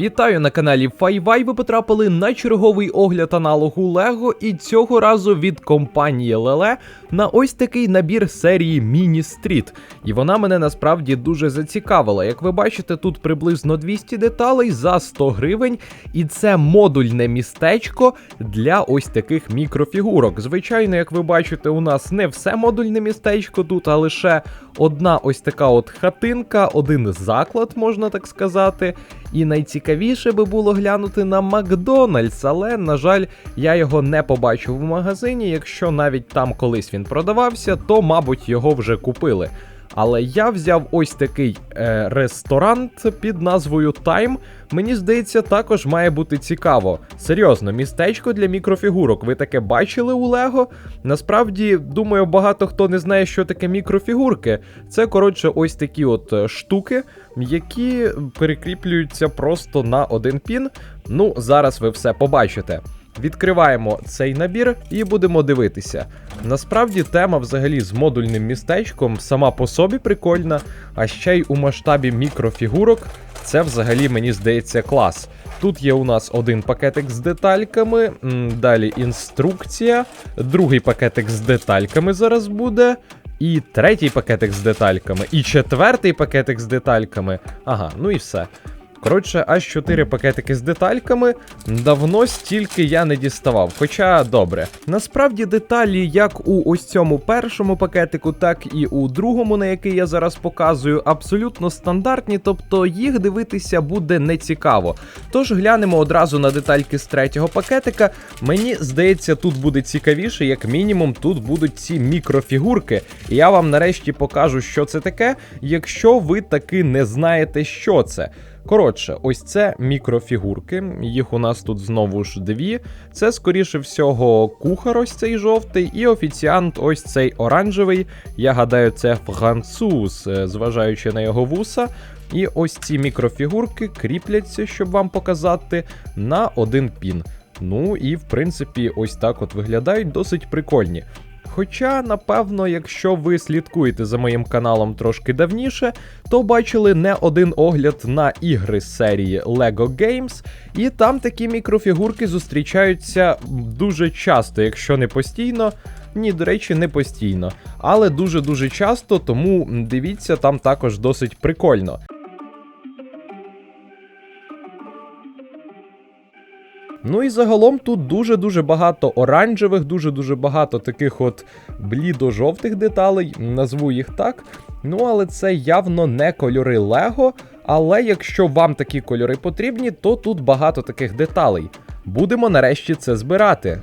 Вітаю на каналі Файвай. Ви потрапили на черговий огляд аналогу Лего, і цього разу від компанії Леле на ось такий набір серії Міні Стріт. І вона мене насправді дуже зацікавила. Як ви бачите, тут приблизно 200 деталей за 100 гривень, і це модульне містечко для ось таких мікрофігурок. Звичайно, як ви бачите, у нас не все модульне містечко тут, а лише одна ось така от хатинка, один заклад, можна так сказати. І найцікавіше би було глянути на Макдональдс, але, на жаль, я його не побачив в магазині. Якщо навіть там колись він продавався, то, мабуть, його вже купили. Але я взяв ось такий е, ресторант під назвою Time. Мені здається, також має бути цікаво. Серйозно, містечко для мікрофігурок. Ви таке бачили у Лего? Насправді, думаю, багато хто не знає, що таке мікрофігурки. Це, коротше, ось такі от е, штуки, які перекріплюються просто на один пін. Ну, зараз ви все побачите. Відкриваємо цей набір і будемо дивитися. Насправді тема взагалі з модульним містечком сама по собі прикольна, а ще й у масштабі мікрофігурок це взагалі мені здається клас. Тут є у нас один пакетик з детальками, далі інструкція, другий пакетик з детальками зараз буде. І третій пакетик з детальками, і четвертий пакетик з детальками. Ага, ну і все. Коротше, аж 4 пакетики з детальками. Давно стільки я не діставав. Хоча добре. Насправді деталі, як у ось цьому першому пакетику, так і у другому, на який я зараз показую, абсолютно стандартні, тобто їх дивитися буде нецікаво. Тож глянемо одразу на детальки з третього пакетика. Мені здається, тут буде цікавіше, як мінімум, тут будуть ці мікрофігурки. І я вам нарешті покажу, що це таке, якщо ви таки не знаєте, що це. Коротше, ось це мікрофігурки. Їх у нас тут знову ж дві. Це, скоріше всього, кухар ось цей жовтий, і офіціант ось цей оранжевий. Я гадаю, це француз, е, зважаючи на його вуса. І ось ці мікрофігурки кріпляться, щоб вам показати, на один пін. Ну і в принципі, ось так от виглядають досить прикольні. Хоча, напевно, якщо ви слідкуєте за моїм каналом трошки давніше, то бачили не один огляд на ігри з серії LEGO Games, і там такі мікрофігурки зустрічаються дуже часто, якщо не постійно. Ні, до речі, не постійно, але дуже-дуже часто, тому дивіться, там також досить прикольно. Ну і загалом тут дуже-дуже багато оранжевих, дуже-дуже багато таких от блідо-жовтих деталей, назву їх так. Ну, але це явно не кольори Лего. Але якщо вам такі кольори потрібні, то тут багато таких деталей. Будемо нарешті це збирати.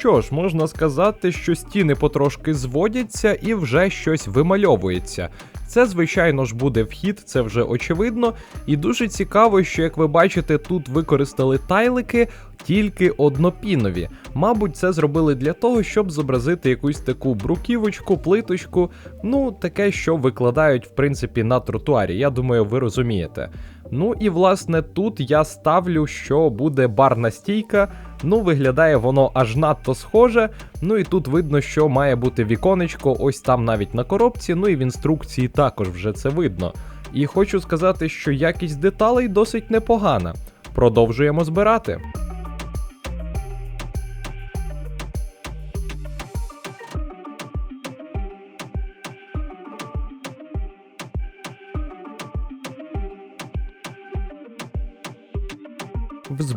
Що ж, можна сказати, що стіни потрошки зводяться і вже щось вимальовується. Це, звичайно ж, буде вхід, це вже очевидно. І дуже цікаво, що, як ви бачите, тут використали тайлики тільки однопінові. Мабуть, це зробили для того, щоб зобразити якусь таку бруківочку, плиточку, ну таке, що викладають, в принципі, на тротуарі. Я думаю, ви розумієте. Ну і власне тут я ставлю, що буде барна стійка. Ну, виглядає воно аж надто схоже. Ну і тут видно, що має бути віконечко, ось там навіть на коробці, ну і в інструкції також вже це видно. І хочу сказати, що якість деталей досить непогана. Продовжуємо збирати.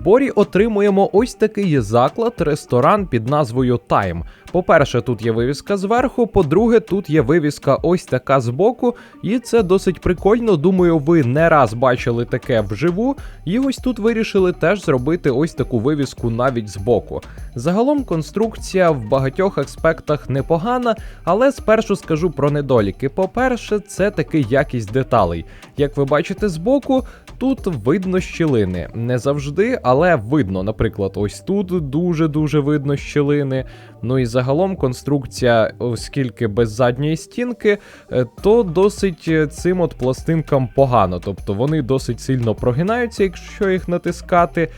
В зборі отримуємо ось такий заклад, ресторан під назвою Time. По-перше, тут є вивіска зверху, по-друге, тут є вивіска ось така збоку, і це досить прикольно. Думаю, ви не раз бачили таке вживу, і ось тут вирішили теж зробити ось таку вивіску навіть збоку. Загалом конструкція в багатьох аспектах непогана, але спершу скажу про недоліки. По-перше, це таки якість деталей. Як ви бачите збоку, тут видно щілини. Не завжди, але видно. Наприклад, ось тут дуже-дуже видно щілини. Ну і загалом конструкція, оскільки без задньої стінки, е, то досить е, цим от пластинкам погано. Тобто вони досить сильно прогинаються, якщо їх натискати.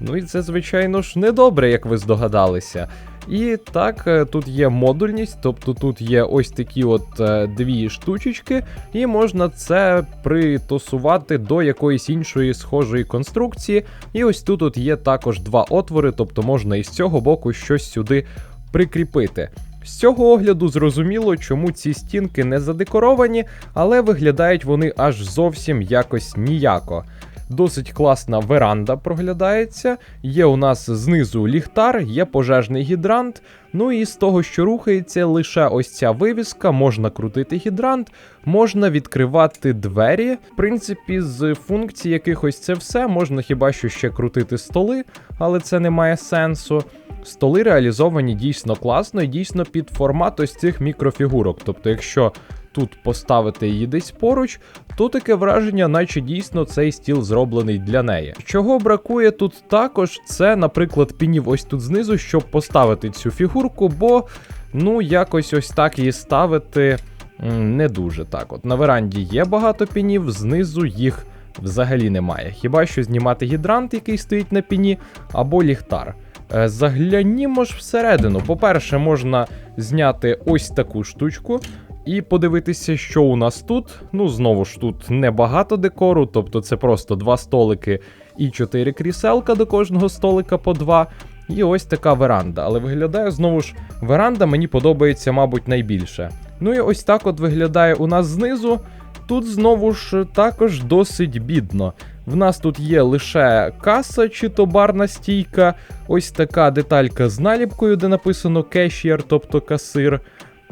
Ну і це, звичайно ж, недобре, як ви здогадалися. І так, е, тут є модульність, тобто тут є ось такі от е, дві штучечки, і можна це притосувати до якоїсь іншої схожої конструкції. І ось тут от є також два отвори, тобто можна із цього боку щось сюди прикріпити. З цього огляду зрозуміло, чому ці стінки не задекоровані, але виглядають вони аж зовсім якось ніяко. Досить класна веранда проглядається. Є у нас знизу ліхтар, є пожежний гідрант. Ну і з того, що рухається, лише ось ця вивіска, можна крутити гідрант, можна відкривати двері. В принципі, з функцій якихось це все. Можна хіба що ще крутити столи, але це не має сенсу. Столи реалізовані дійсно класно і дійсно під формат ось цих мікрофігурок. Тобто, якщо тут поставити її десь поруч, то таке враження, наче дійсно цей стіл зроблений для неї. Чого бракує тут також, це, наприклад, пінів ось тут знизу, щоб поставити цю фігурку, бо ну якось ось так її ставити не дуже так. От на веранді є багато пінів, знизу їх взагалі немає. Хіба що знімати гідрант, який стоїть на піні, або ліхтар. Е, Заглянімо ж всередину. По-перше, можна зняти ось таку штучку і подивитися, що у нас тут. Ну, знову ж тут небагато декору, тобто це просто два столики і чотири кріселка до кожного столика по два. І ось така веранда. Але виглядає знову ж веранда мені подобається, мабуть, найбільше. Ну і ось так от виглядає у нас знизу. Тут знову ж також досить бідно. В нас тут є лише каса чи то барна стійка, ось така деталька з наліпкою, де написано кешір, тобто касир.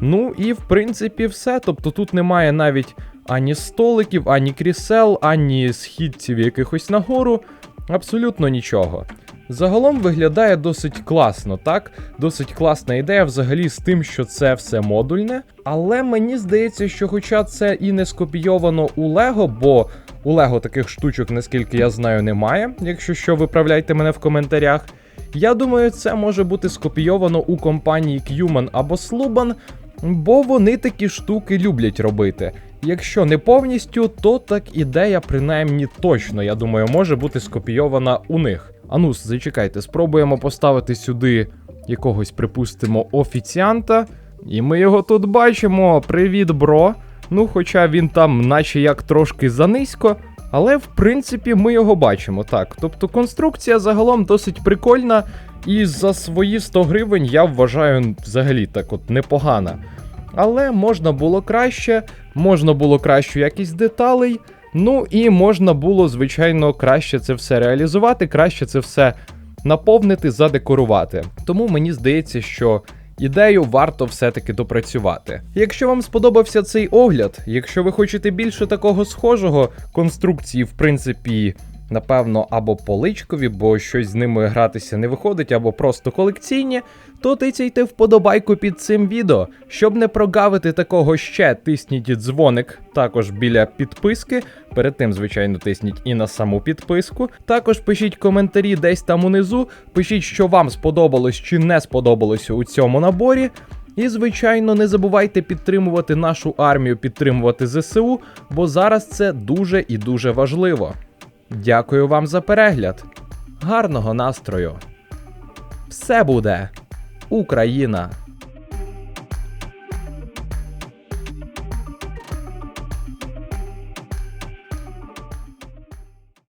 Ну і в принципі все. Тобто тут немає навіть ані столиків, ані крісел, ані східців якихось нагору. Абсолютно нічого. Загалом виглядає досить класно, так? Досить класна ідея взагалі з тим, що це все модульне. Але мені здається, що хоча це і не скопійовано у Лего, бо у Лего таких штучок, наскільки я знаю, немає. Якщо що, виправляйте мене в коментарях. Я думаю, це може бути скопійовано у компанії Qman або Sluban, бо вони такі штуки люблять робити. Якщо не повністю, то так ідея, принаймні точно, я думаю, може бути скопійована у них. Ану, зачекайте, спробуємо поставити сюди якогось, припустимо, офіціанта. І ми його тут бачимо. Привіт, бро. Ну, хоча він там, наче як трошки занизько, але в принципі ми його бачимо. Так, тобто конструкція загалом досить прикольна, і за свої 100 гривень я вважаю взагалі так от непогана. Але можна було краще, можна було кращу якість деталей. Ну і можна було, звичайно, краще це все реалізувати, краще це все наповнити, задекорувати. Тому мені здається, що ідею варто все-таки допрацювати. Якщо вам сподобався цей огляд, якщо ви хочете більше такого схожого, конструкції, в принципі. Напевно, або поличкові, бо щось з ними гратися не виходить, або просто колекційні, то тицяйте вподобайку під цим відео. Щоб не прогавити такого ще, тисніть дзвоник також біля підписки. Перед тим, звичайно, тисніть і на саму підписку. Також пишіть коментарі десь там унизу. Пишіть, що вам сподобалось чи не сподобалося у цьому наборі. І, звичайно, не забувайте підтримувати нашу армію, підтримувати ЗСУ, бо зараз це дуже і дуже важливо. Дякую вам за перегляд. Гарного настрою! Все буде! Україна!